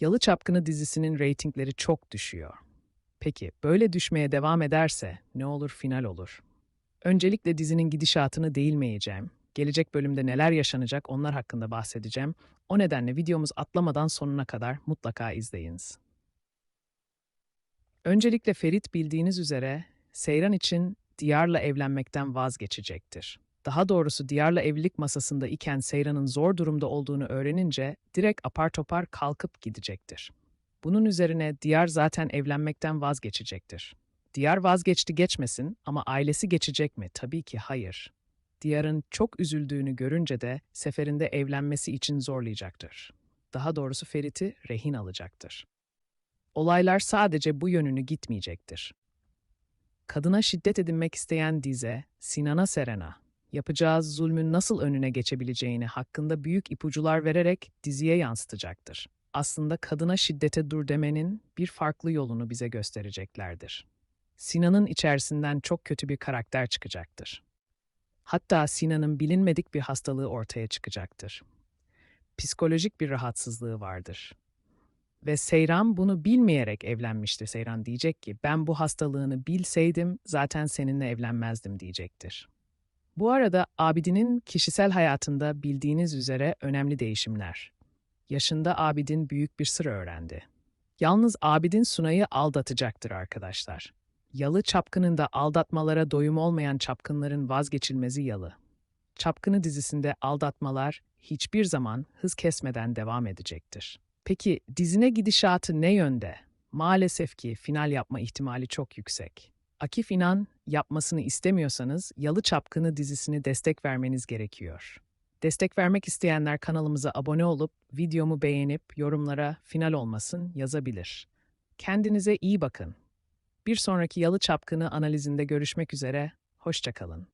Yalı Çapkını dizisinin reytingleri çok düşüyor. Peki böyle düşmeye devam ederse ne olur final olur? Öncelikle dizinin gidişatını değilmeyeceğim. Gelecek bölümde neler yaşanacak onlar hakkında bahsedeceğim. O nedenle videomuz atlamadan sonuna kadar mutlaka izleyiniz. Öncelikle Ferit bildiğiniz üzere Seyran için Diyar'la evlenmekten vazgeçecektir. Daha doğrusu Diyar'la evlilik masasında iken Seyran'ın zor durumda olduğunu öğrenince direkt apar topar kalkıp gidecektir. Bunun üzerine Diyar zaten evlenmekten vazgeçecektir. Diyar vazgeçti geçmesin ama ailesi geçecek mi? Tabii ki hayır. Diyar'ın çok üzüldüğünü görünce de seferinde evlenmesi için zorlayacaktır. Daha doğrusu Ferit'i rehin alacaktır. Olaylar sadece bu yönünü gitmeyecektir. Kadına şiddet edinmek isteyen Dize, Sinan'a Serena, yapacağı zulmün nasıl önüne geçebileceğini hakkında büyük ipucular vererek diziye yansıtacaktır. Aslında kadına şiddete dur demenin bir farklı yolunu bize göstereceklerdir. Sinan'ın içerisinden çok kötü bir karakter çıkacaktır. Hatta Sinan'ın bilinmedik bir hastalığı ortaya çıkacaktır. Psikolojik bir rahatsızlığı vardır. Ve Seyran bunu bilmeyerek evlenmiştir. Seyran diyecek ki ben bu hastalığını bilseydim zaten seninle evlenmezdim diyecektir. Bu arada Abidin'in kişisel hayatında bildiğiniz üzere önemli değişimler. Yaşında Abidin büyük bir sır öğrendi. Yalnız Abidin Sunay'ı aldatacaktır arkadaşlar. Yalı Çapkın'ın da aldatmalara doyum olmayan çapkınların vazgeçilmezi Yalı. Çapkını dizisinde aldatmalar hiçbir zaman hız kesmeden devam edecektir. Peki dizine gidişatı ne yönde? Maalesef ki final yapma ihtimali çok yüksek. Akif İnan yapmasını istemiyorsanız Yalı Çapkını dizisini destek vermeniz gerekiyor. Destek vermek isteyenler kanalımıza abone olup videomu beğenip yorumlara final olmasın yazabilir. Kendinize iyi bakın. Bir sonraki Yalı Çapkını analizinde görüşmek üzere, hoşçakalın.